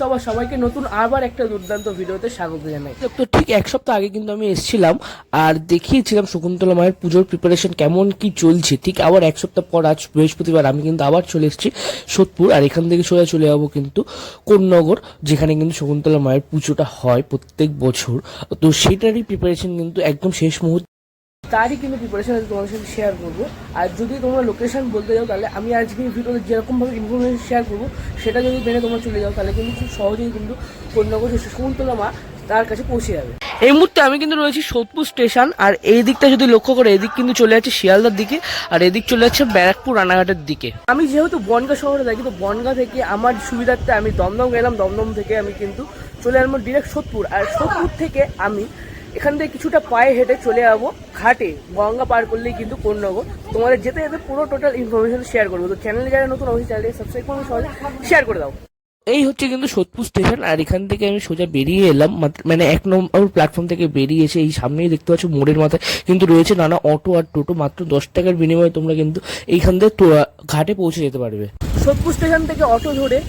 খবর সবাইকে নতুন আবার একটা দুর্দান্ত ভিডিওতে স্বাগত জানাই। তো ঠিক এক সপ্তাহ আগে কিন্তু আমি এসেছিলাম আর দেখিয়েছিলাম শকুন্তলা মায়ের পুজোর প্রিপারেশন কেমন কি চলছে। ঠিক আবার এক সপ্তাহ পর আজ বৃহস্পতিবার আমি কিন্তু আবার চলে এসেছি সোদপুর আর এখান থেকে সোজা চলে যাব কিন্তু কোন্নগর, যেখানে কিন্তু শকুন্তলা মায়ের পুজোটা হয় প্রত্যেক বছর। তো সেটারই প্রিপারেশন কিন্তু একদম শেষ মুহূর্তে তারই কিন্তু প্রিপারেশন তোমাদের সাথে শেয়ার করব। আর যদি তোমরা লোকেশন বলতে যাও, তাহলে আমি আজকে ভিডিওতে যেরকমভাবে ইনফরমেশন শেয়ার করব, সেটা যদি মেনে তোমরা চলে যাও, তাহলে কিন্তু খুব সহজেই কিন্তু কন্যাগর যে শকুন্তলা মা তার কাছে পৌঁছে যাবে। এই মুহূর্তে আমি কিন্তু রয়েছি সোদপুর স্টেশন আর এই দিকটা যদি লক্ষ্য করে এদিক কিন্তু চলে যাচ্ছে শিয়ালদার দিকে, আর এদিক চলে যাচ্ছে ব্যারাকপুর রানাঘাটের দিকে। আমি যেহেতু বনগা শহরে থাকি, তো বনগা থেকে আমার সুবিধার্থে আমি দমদম গেলাম, দমদম থেকে আমি কিন্তু চলে আসব ডিরেক্ট সোদপুর। আর সোদপুর থেকে আমি এখান থেকে কিছুটা পায়ে হেঁটে চলে যাব। ঘাটে গঙ্গা পার করলেই কিন্তু কোন্নগর তোমাদের যেতে যেতে পুরো টোটাল ইনফরমেশন শেয়ার করব। তো চ্যানেলে যারা নতুন অবশ্যই চ্যানেলকে সাবস্ক্রাইব করব সহজে শেয়ার করে দাও। এই হচ্ছে কিন্তু সোদপুর স্টেশন আর এখান থেকে আমি সোজা বেরিয়ে এলাম। মাত্র- মানে এক নম্বর প্ল্যাটফর্ম থেকে বেরিয়ে এসে এই সামনেই দেখতে পাচ্ছ মোড়ের মাথায় কিন্তু রয়েছে নানা অটো আর টোটো। মাত্র দশ টাকার বিনিময়ে তোমরা কিন্তু এইখান থেকে ঘাটে পৌঁছে যেতে পারবে। সোদপুর স্টেশন থেকে অটো ধরে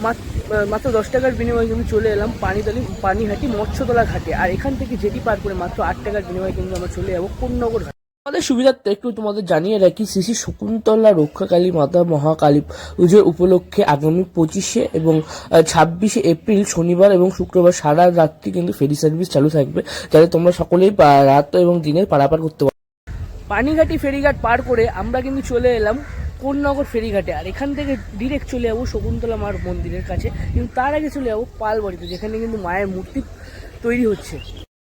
মাত- আহ, মাত্র দশ টাকার বিনিময়ে কিন্তু চলে এলাম পানিতলি, পানিহাটি, মৎস্যতলা ঘাটে। আর এখান থেকে জেটি পার করে মাত্র আট টাকার বিনিময়ে কিন্তু আমরা চলে যাব কোন্নগর ঘাট। আমাদের সুবিধার্থে একটু তোমাদের জানিয়ে রাখি, শ্রী শ্রী শকুন্তলা রক্ষাকালী মাতা মহাকালী পুজোর উপলক্ষে আগামী পঁচিশে এবং ছাব্বিশে এপ্রিল, শনিবার এবং শুক্রবার সারা রাত্রি কিন্তু ফেরি সার্ভিস চালু থাকবে, যাতে তোমরা সকলেই রাত এবং দিনের পারাপার করতে পারো। পানিঘাটি ফেরিঘাট পার করে আমরা কিন্তু চলে এলাম কোন্নগর ফেরিঘাটে। আর এখান থেকে ডিরেক্ট চলে যাব শকুন্তলা মার মন্দিরের কাছে। কিন্তু তার আগে চলে যাব পালবাড়িতে, যেখানে কিন্তু মায়ের মূর্তি তৈরি হচ্ছে।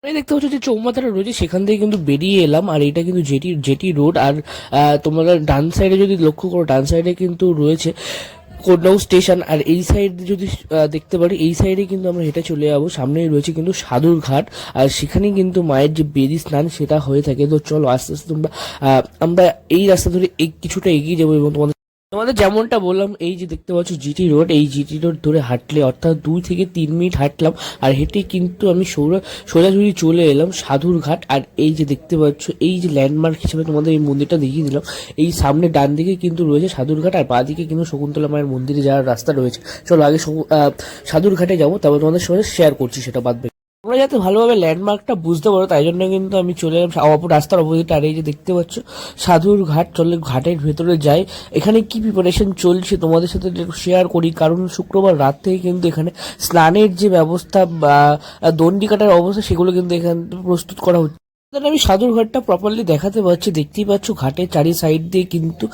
আমি দেখতে পাচ্ছ যে চৌমাথাটা রয়েছে, সেখান থেকে কিন্তু বেরিয়ে এলাম। আর এটা কিন্তু জেটি জেটি রোড। আর তোমরা ডান সাইডে যদি লক্ষ্য করো, ডান সাইডে কিন্তু রয়েছে কোন্নাউ স্টেশন, আর এই সাইড যদি দেখতে পারি, এই সাইডে কিন্তু আমরা হেঁটে চলে যাব। সামনেই রয়েছে কিন্তু সাধুর ঘাট, আর সেখানেই কিন্তু মায়ের যে বেদি স্নান, সেটা হয়ে থাকে। তো চলো আস্তে আস্তে তোমরা আমরা এই রাস্তা ধরে কিছুটা এগিয়ে যাব এবং তোমাদের তোমাদের যেমনটা বললাম, এই যে দেখতে পাচ্ছ জিটি রোড, এই জিটি রোড ধরে হাঁটলে অর্থাৎ দুই থেকে তিন মিনিট হাঁটলাম আর হেঁটে কিন্তু আমি সোজা সোজাসুজি চলে এলাম সাধুর ঘাট আর এই যে দেখতে পাচ্ছ, এই যে ল্যান্ডমার্ক হিসেবে তোমাদের এই মন্দিরটা দেখিয়ে দিলাম এই সামনে ডান দিকে কিন্তু রয়েছে সাধুর ঘাট আর বাঁ দিকে কিন্তু শকুন্তলা মায়ের মন্দিরে যাওয়ার রাস্তা রয়েছে চলো আগে সাধুর ঘাটে যাব, তারপর তোমাদের সঙ্গে শেয়ার করছি সেটা বাদ বাকি। তোমরা যাতে ভালোভাবে ল্যান্ডমার্কটা বুঝতে পারো, তাই জন্য কিন্তু আমি চলে এলাম অপর রাস্তার অপোজিট। আর এই যে দেখতে পাচ্ছ, সাধুর ঘাট, চলে ঘাটের ভেতরে যাই। এখানে কি প্রিপারেশন চলছে তোমাদের সাথে শেয়ার করি, কারণ শুক্রবার রাত থেকে কিন্তু এখানে স্নানের যে ব্যবস্থা বা দণ্ডি কাটার অবস্থা, সেগুলো কিন্তু এখান প্রস্তুত করা হচ্ছে। আমি সাধুর ঘাটটা প্রপারলি দেখাতে পারছি। দেখতেই পাচ্ছ ঘাটের চারি সাইড দিয়ে কিন্তু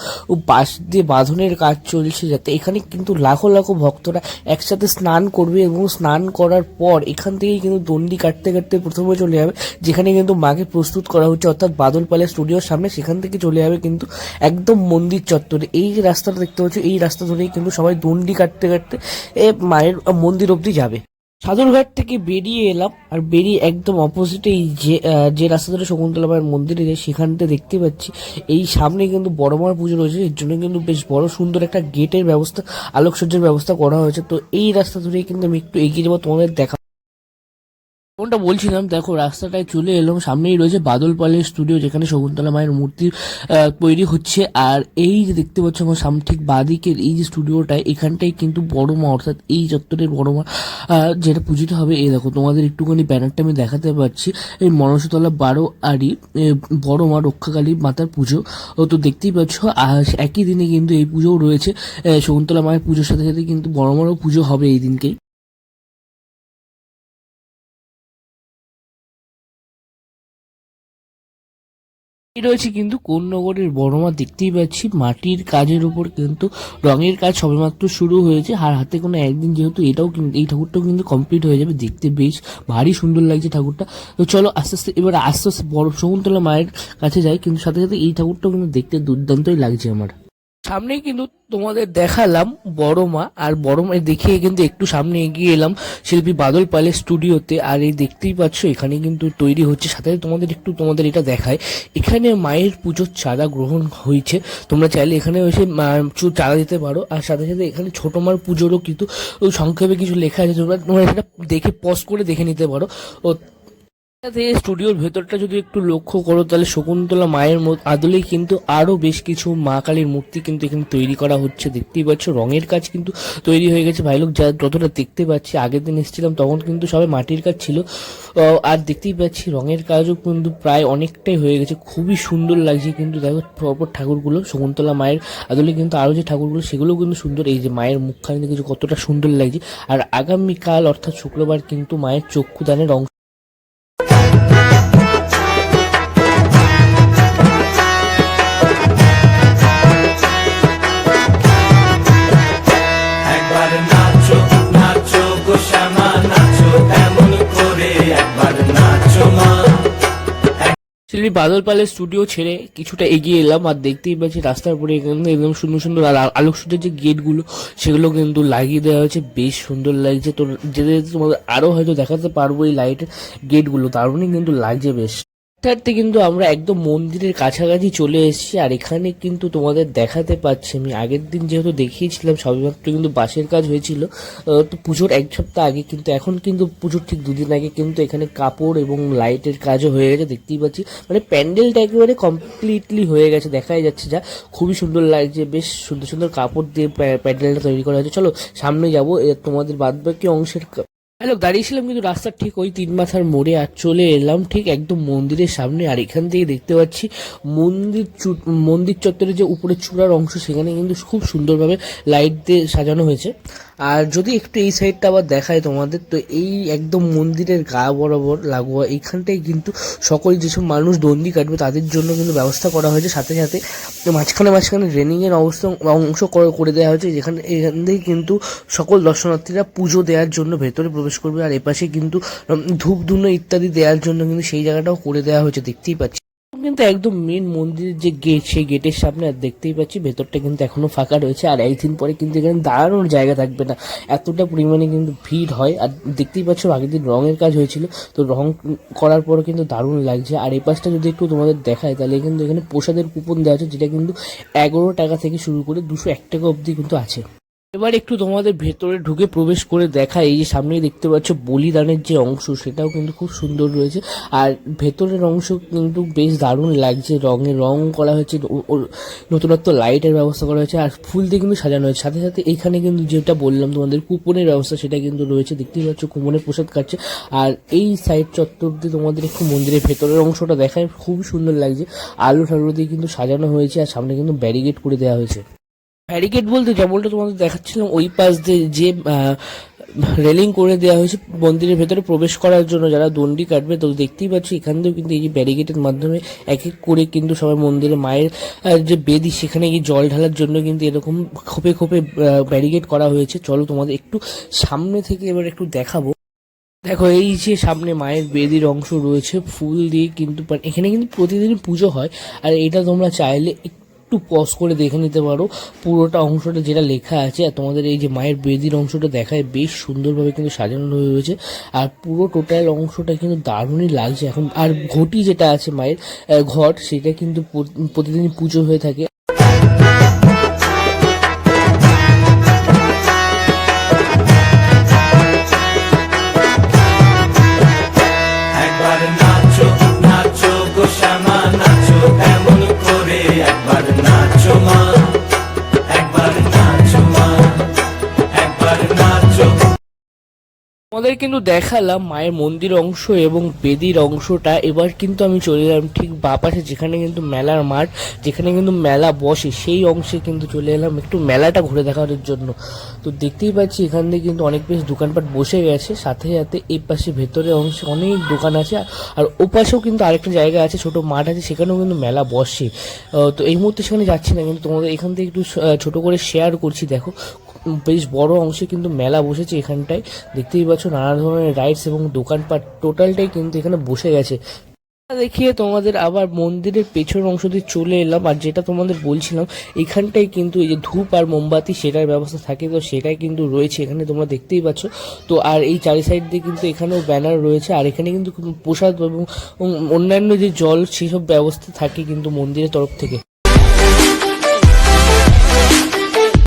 বাঁশ দিয়ে বাঁধনের কাজ চলছে যাতে এখানে কিন্তু লাখো লাখো ভক্তরা একসাথে স্নান করবে এবং স্নান করার পর এখান থেকেই কিন্তু দণ্ডি কাটতে কাটতে প্রথমে চলে যাবে, যেখানে কিন্তু মাকে প্রস্তুত করা হচ্ছে। অর্থাৎ বাদল পালের স্টুডিওর সামনে সেখান থেকে চলে যাবে কিন্তু একদম মন্দির চত্বরে। এই যে রাস্তাটা দেখতে পাচ্ছ, এই রাস্তা ধরেই কিন্তু সবাই দণ্ডি কাটতে কাটতে এ মায়ের মন্দির অবধি যাবে। সাদুরঘাট থেকে বেরিয়ে এলাম, আর বেরিয়ে একদম অপোজিটে এই যে যে রাস্তা ধরে শকুন্তলা মায়ের মন্দিরে যায় থেকে দেখতে পাচ্ছি। এই সামনে কিন্তু বড় মার পুজো রয়েছে, এর জন্য কিন্তু বেশ বড়, সুন্দর একটা গেটের ব্যবস্থা, আলোকসজ্জার ব্যবস্থা করা হয়েছে। তো এই রাস্তা ধরেই কিন্তু আমি একটু এগিয়ে যাব, তোমাদের দেখা কোনটা বলছিলাম, দেখো রাস্তাটায় চলে এলাম, সামনেই রয়েছে বাদল পালের স্টুডিও যেখানে শকুন্তলা মায়ের মূর্তি তৈরি হচ্ছে। আর এই যে দেখতে পাচ্ছ আমার সাম, ঠিক বাদিকের এই যে স্টুডিওটায় এখানটাই কিন্তু বড় মা, অর্থাৎ এই চত্বরের বড় মা যেটা পুজিত হবে। এই দেখো, তোমাদের একটুখানি ব্যানারটা আমি দেখাতে পারছি এই মনসতলা বারো আড়ি বড় মা রক্ষাকালী মাতার পুজো। তো দেখতেই পাচ্ছ একই দিনে কিন্তু এই পুজোও রয়েছে। শকুন্তলা মায়ের পুজোর সাথে সাথে কিন্তু বড় মারও পুজো হবে এই দিনকেই। রয়েছে কিন্তু কোন নগরের বড়মা দেখতেই পাচ্ছি, মাটির কাজের উপর কিন্তু রঙের কাজ সবেমাত্র শুরু হয়েছে। আর হাতে কোনো একদিন যেহেতু এটাও কিন্তু এই ঠাকুরটাও কিন্তু কমপ্লিট হয়ে যাবে, দেখতে বেশ ভারী সুন্দর লাগছে ঠাকুরটা। তো চলো আস্তে আস্তে, এবার আস্তে আস্তে বড় শকুন্তলা মায়ের কাছে যাই, কিন্তু সাথে সাথে এই ঠাকুরটাও কিন্তু দেখতে দুর্দান্তই লাগছে আমার। সামনেই কিন্তু তোমাদের দেখালাম বড় মা আর বড় মা দেখিয়ে কিন্তু একটু সামনে এগিয়ে এলাম শিল্পী বাদল পালের স্টুডিওতে। আর এই দেখতেই পাচ্ছ এখানে কিন্তু তৈরি হচ্ছে। সাথে তোমাদের একটু তোমাদের এটা দেখায়, এখানে মায়ের পুজোর চাঁদা গ্রহণ হয়েছে। তোমরা চাইলে এখানে এসে চাঁদা দিতে পারো। আর সাথে সাথে এখানে ছোট মার পুজোরও কিন্তু সংক্ষেপে কিছু লেখা আছে। তোমরা তোমরা সেটা দেখে পজ করে দেখে নিতে পারো। ও স্টুডিওর ভেতরটা যদি একটু লক্ষ্য করো, তাহলে শকুন্তলা মায়ের মত আদলেই কিন্তু আরও বেশ কিছু মা কালীর মূর্তি কিন্তু এখানে তৈরি করা হচ্ছে। দেখতেই পাচ্ছ, রঙের কাজ কিন্তু তৈরি হয়ে গেছে। ভাই, লোক, যা যতটা দেখতে পাচ্ছি, আগের দিন এসেছিলাম, তখন কিন্তু সবাই মাটির কাজ ছিল। আর দেখতেই পাচ্ছি, রঙের কাজও কিন্তু প্রায় অনেকটাই হয়ে গেছে। খুবই সুন্দর লাগছে কিন্তু, দেখো, প্রপার ঠাকুরগুলো, শকুন্তলা মায়ের আদলে কিন্তু আরও যে ঠাকুরগুলো, সেগুলো কিন্তু সুন্দর। এই যে মায়ের মুখখানি কিছু কতটা সুন্দর লাগছে। আর আগামীকাল, অর্থাৎ শুক্রবার কিন্তু মায়ের চক্ষুদানের অংশ শিল্পী বাদল পালের স্টুডিও ছেড়ে কিছুটা এগিয়ে এলাম আর দেখতেই পাচ্ছি রাস্তার উপরে এখানে একদম সুন্দর সুন্দর আর আ- আলোকসজ্জার যে গেটগুলো, সেগুলো কিন্তু লাগিয়ে দেওয়া হয়েছে। বেশ সুন্দর লাগছে। তো যেতে যেতে তোমাদের আরও হয়তো দেখাতে পারব এই লাইটের গেটগুলো। দারুণই কিন্তু লাগছে বেশ। হাঁটতে কিন্তু আমরা একদম মন্দিরের কাছাকাছি চলে এসেছি, আর এখানে কিন্তু তোমাদের দেখাতে পাচ্ছি আমি। আগের দিন যেহেতু দেখিয়েছিলাম, সবেমাত্র কিন্তু বাসের কাজ হয়েছিল। তো পুজোর এক সপ্তাহ আগে কিন্তু, এখন কিন্তু পুজোর ঠিক দুদিন আগে কিন্তু এখানে কাপড় এবং লাইটের কাজও হয়ে গেছে, দেখতেই পাচ্ছি। মানে প্যান্ডেলটা একেবারে কমপ্লিটলি হয়ে গেছে, দেখাই যাচ্ছে যা। খুবই সুন্দর লাগছে, বেশ সুন্দর সুন্দর কাপড় দিয়ে প্যা- প্যান্ডেলটা তৈরি করা হয়েছে। চলো, সামনে যাব তোমাদের বাদবাকি অংশের হ্যালো দাঁড়িয়েছিলাম কিন্তু রাস্তার ঠিক ওই তিন মাথার মোড়ে আর চলে এলাম ঠিক একদম মন্দিরের সামনে। আর এখান থেকে দেখতে পাচ্ছি মন্দির মন্দির চত্বরের যে উপরে চূড়ার অংশ, সেখানে কিন্তু খুব সুন্দরভাবে লাইট দিয়ে সাজানো হয়েছে। আর যদি একটু এই সাইডটা আবার দেখায় তোমাদের, তো এই একদম মন্দিরের গা বরাবর লাগোয়া, এইখানটায় কিন্তু সকল যেসব মানুষ দণ্ডি কাটবে, তাদের জন্য কিন্তু ব্যবস্থা করা হয়েছে। সাথে সাথে মাঝখানে মাঝখানে রেনিং এর অবস্থা অংশ করে দেওয়া হয়েছে, যেখানে এখান থেকে কিন্তু সকল দর্শনার্থীরা পুজো দেওয়ার জন্য ভেতরে প্রবেশ করবে আর এপাশে কিন্তু ধূপ ধুনো ইত্যাদি দেওয়ার জন্য কিন্তু সেই জায়গাটাও করে দেওয়া হয়েছে, দেখতেই পাচ্ছি। কিন্তু একদম মেন মন্দিরের যে গেট সেই গেটের সামনে আর দেখতেই পাচ্ছি, ভেতরটা কিন্তু এখনও ফাঁকা রয়েছে আর একদিন পরে কিন্তু এখানে দাঁড়ানোর জায়গা থাকবে না। এতটা পরিমাণে কিন্তু ভিড় হয় আর দেখতেই পাচ্ছ আগের দিন রঙের কাজ হয়েছিল, তো রং করার পরও কিন্তু দারুণ লাগছে। আর এই পাশটা যদি একটু তোমাদের দেখায়, তাহলে কিন্তু এখানে প্রসাদের কুপন দেওয়া আছে, যেটা কিন্তু এগারো টাকা থেকে শুরু করে দুশো এক টাকা অবধি কিন্তু আছে। এবার একটু তোমাদের ভেতরে ঢুকে প্রবেশ করে দেখা এই যে সামনে দেখতে পাচ্ছ বলিদানের যে অংশ, সেটাও কিন্তু খুব সুন্দর রয়েছে। আর ভেতরের অংশ কিন্তু বেশ দারুণ লাগছে। রঙে রং করা হয়েছে নতুনত্ব লাইটের ব্যবস্থা করা হয়েছে, আর ফুল দিয়ে কিন্তু সাজানো হয়েছে। সাথে সাথে এখানে কিন্তু যেটা বললাম তোমাদের, কুপনের ব্যবস্থা, সেটা কিন্তু রয়েছে। দেখতেই পাচ্ছ কুপনের প্রসাদ কাটছে আর এই সাইড চত্বর দিয়ে তোমাদের একটু মন্দিরের ভেতরের অংশটা দেখায়, খুবই সুন্দর লাগছে। আলো ঠালো দিয়ে কিন্তু সাজানো হয়েছে, আর সামনে কিন্তু ব্যারিকেড করে দেওয়া হয়েছে। ব্যারিকেড বলতে যেমনটা তোমাদের দেখাচ্ছিলাম, ওই পাশ দিয়ে যে রেলিং করে দেওয়া হয়েছে মন্দিরের ভেতরে প্রবেশ করার জন্য, যারা দণ্ডি কাটবে, তো দেখতেই পাচ্ছি এখান থেকেও কিন্তু এই যে ব্যারিকেডের মাধ্যমে এক এক করে কিন্তু সবাই মন্দিরে মায়ের যে বেদি, সেখানে গিয়ে জল ঢালার জন্য কিন্তু এরকম খোপে খোপে ব্যারিকেড করা হয়েছে। চলো তোমাদের একটু সামনে থেকে এবার একটু দেখাবো। দেখো, এই যে সামনে মায়ের বেদির অংশ রয়েছে, ফুল দিয়ে কিন্তু এখানে কিন্তু প্রতিদিন পুজো হয়, আর এটা তোমরা চাইলে একটু পজ করে দেখে নিতে পারো। পুরোটা অংশটা যেটা লেখা আছে, আর তোমাদের এই যে মায়ের বেদির অংশটা দেখায়, বেশ সুন্দরভাবে কিন্তু সাজানো হয়ে রয়েছে। আর পুরো টোটাল অংশটা কিন্তু দারুণই লাগছে। এখন আর ঘটি যেটা আছে মায়ের ঘট, সেটা কিন্তু প্রতিদিনই প্রতিদিন পুজো হয়ে থাকে। আমাদের কিন্তু দেখালাম মায়ের মন্দির অংশ এবং বেদির অংশটা। এবার কিন্তু আমি চলে এলাম ঠিক বা পাশে, যেখানে কিন্তু মেলার মাঠ, যেখানে কিন্তু মেলা বসে। সেই অংশে কিন্তু চলে এলাম একটু মেলাটা ঘুরে দেখানোর জন্য। তো দেখতেই পাচ্ছি এখান থেকে কিন্তু অনেক বেশ দোকানপাট বসে গেছে। সাথে সাথে এই পাশে ভেতরে অংশে অনেক দোকান আছে। আর ও পাশেও কিন্তু আরেকটা জায়গা আছে, ছোট মাঠ আছে, সেখানেও কিন্তু মেলা বসে। তো এই মুহূর্তে সেখানে যাচ্ছি না, কিন্তু তোমাদের এখান থেকে একটু ছোট করে শেয়ার করছি। দেখো বেশ বড় অংশে কিন্তু মেলা বসেছে এখানটায়। দেখতেই পাচ্ছ নানা ধরনের রাইডস এবং দোকানপাট টোটালটাই কিন্তু এখানে বসে গেছে। দেখিয়ে তোমাদের আবার মন্দিরের পেছন অংশ দিয়ে চলে এলাম, আর যেটা তোমাদের বলছিলাম, এখানটায় কিন্তু এই যে ধূপ আর মোমবাতি সেটার ব্যবস্থা থাকে, তো সেটাই কিন্তু রয়েছে এখানে, তোমরা দেখতেই পাচ্ছ। তো আর এই চারি সাইড দিয়ে কিন্তু এখানেও ব্যানার রয়েছে, আর এখানে কিন্তু প্রসাদ এবং অন্যান্য যে জল, সেসব ব্যবস্থা থাকে কিন্তু মন্দিরের তরফ থেকে।